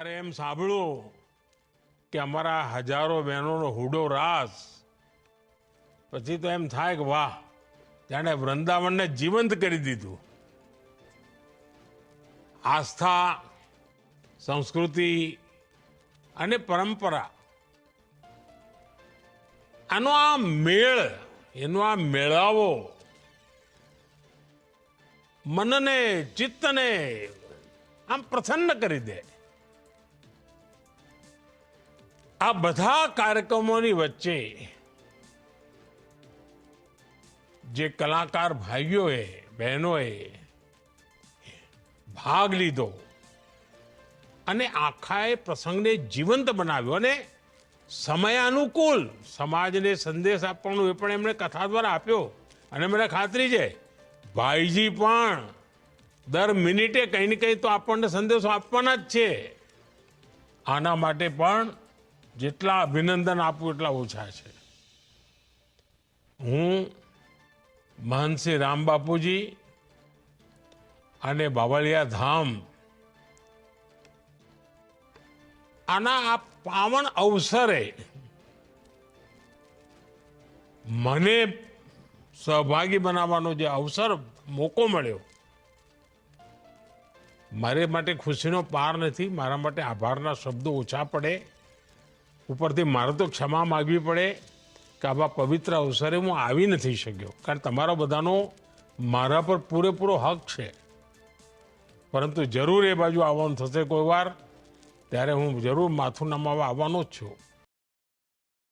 ત્યારે એમ સાંભળ્યું કે અમારા હજારો બહેનોનો હુડો રાસ. પછી તો એમ થાય કે વાહ, જાણે વૃંદાવનને જીવંત કરી દીધું. આસ્થા, સંસ્કૃતિ અને પરંપરા. આનો આ મેળ, એનો આ મેળાવો મનને, ચિત્તને આમ પ્રસન્ન કરી દે. આ બધા કાર્યક્રમોની વચ્ચે જે કલાકાર ભાઈઓએ, બહેનોએ ભાગ લીધો અને આખા એ પ્રસંગને જીવંત બનાવ્યો અને સમયાનુકૂળ સમાજને સંદેશ આપવાનો એ પણ એમણે કથા દ્વારા આપ્યો. અને મને ખાતરી છે, ભાઈજી પણ દર મિનિટે કંઈ ને કંઈ તો આપણને સંદેશો આપવાના જ છે. આના માટે પણ જેટલા અભિનંદન આપું એટલા ઓછા છે. હું મહનસિંહ રામ બાપુજી અને બાવળિયા ધામ આના આ પાવન અવસરે મને સહભાગી બનાવવાનો જે અવસર મોકો મળ્યો, મારે માટે ખુશીનો પાર નથી, મારા માટે આભારના શબ્દો ઓછા પડે. ઉપરથી મારે તો ક્ષમા માગવી પડે કે આવા પવિત્ર અવસરે હું આવી નથી શક્યો. કારણ તમારા બધાનો મારા પર પૂરેપૂરો હક છે. પરંતુ જરૂર એ બાજુ આવવાનું થશે કોઈ વાર, ત્યારે હું જરૂર માથું નમાવા આવવાનો જ છું.